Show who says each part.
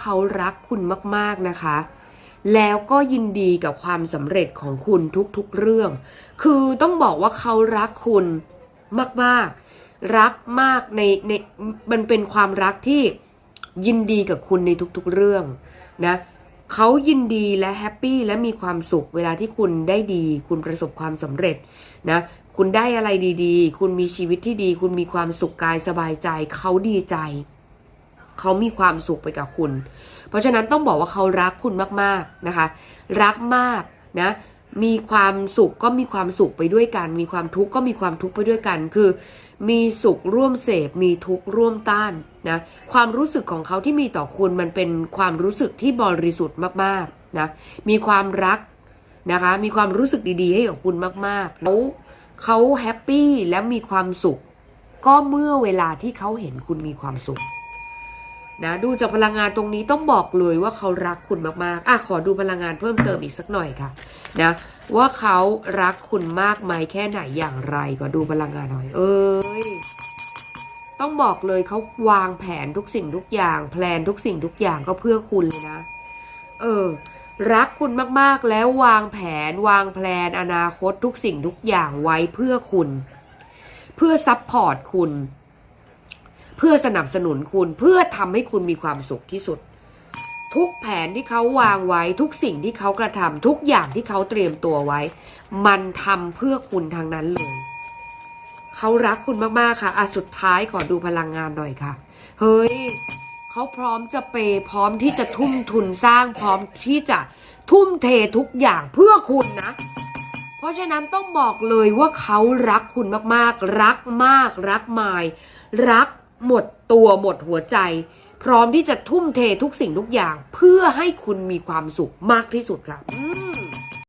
Speaker 1: เขารักคุณมากๆนะคะ แล้วก็ยินดีกับความสำเร็จของคุณทุกๆเรื่อง คือต้องบอกว่าเขารักคุณมากๆ รักมากในในมันเป็นความรักที่ยินดีกับคุณในทุกๆเรื่องนะเขายินดีและแฮปปี้และมีความสุขเวลาที่คุณได้ดี คุณประสบความสำเร็จนะคุณได้อะไรดีๆ คุณมีชีวิตที่ดี คุณมีความสุขกายสบายใจ เขาดีใจ เขามีความสุขไปกับคุณ เพราะฉะนั้นต้องบอกว่าเขารักคุณมากๆนะคะ รักมากนะมีความสุขก็มีความสุขไปด้วยกัน มีความทุกข์ก็มีความทุกข์ไปด้วยกัน คือ มีสุขร่วมเสพ มีทุกข์ร่วมต้านนะความรู้สึกของเขาที่มีต่อคุณมันเป็นความรู้สึกที่บริสุทธิ์มากๆนะมีความรักนะคะ มีความรู้สึกดีๆ ให้กับคุณมากๆเขาเขาแฮปปี้และมีความสุข ก็เมื่อเวลาที่เขาเห็นคุณมีความสุข นะดูจากพลังงานตรงนี้ต้องบอกเลยว่าเขารักคุณมากๆอะขอดูพลังงานเพิ่มเติมอีกสักหน่อยค่ะนะว่าเขารักคุณมากไหมแค่ไหนอย่างไรก็ดูพลังงานหน่อย เอ้ยต้องบอกเลยเขาวางแผนทุกสิ่งทุกอย่าง แพลนทุกสิ่งทุกอย่างก็เพื่อคุณเลยนะ เออ รักคุณมากๆแล้ววางแผน วางแพลนอนาคตทุกสิ่งทุกอย่างไว้เพื่อคุณ เพื่อซัพพอร์ตคุณ เพื่อสนับสนุนคุณเพื่อทำให้คุณมีความสุขที่สุด ทุกแผนที่เขาวางไว้ทุกสิ่งที่เขากระทำทุกอย่างที่เขาเตรียมตัวไว้ มันทำเพื่อคุณทางนั้นเลยเขารักคุณมากๆค่ะอะสุดท้ายขอดูพลังงานหน่อยค่ะ เฮ้ยเขาพร้อมจะเปพร้อมที่จะทุ่มทุนสร้างพร้อมที่จะทุ่มเททุกอย่างเพื่อคุณนะ เพราะฉะนั้นต้องบอกเลยว่าเขารักคุณมากๆ รักมาก รักมาย รัก หมดตัวหมดหัวใจ พร้อมที่จะทุ่มเททุกสิ่งทุกอย่าง เพื่อให้คุณมีความสุขมากที่สุดค่ะอืม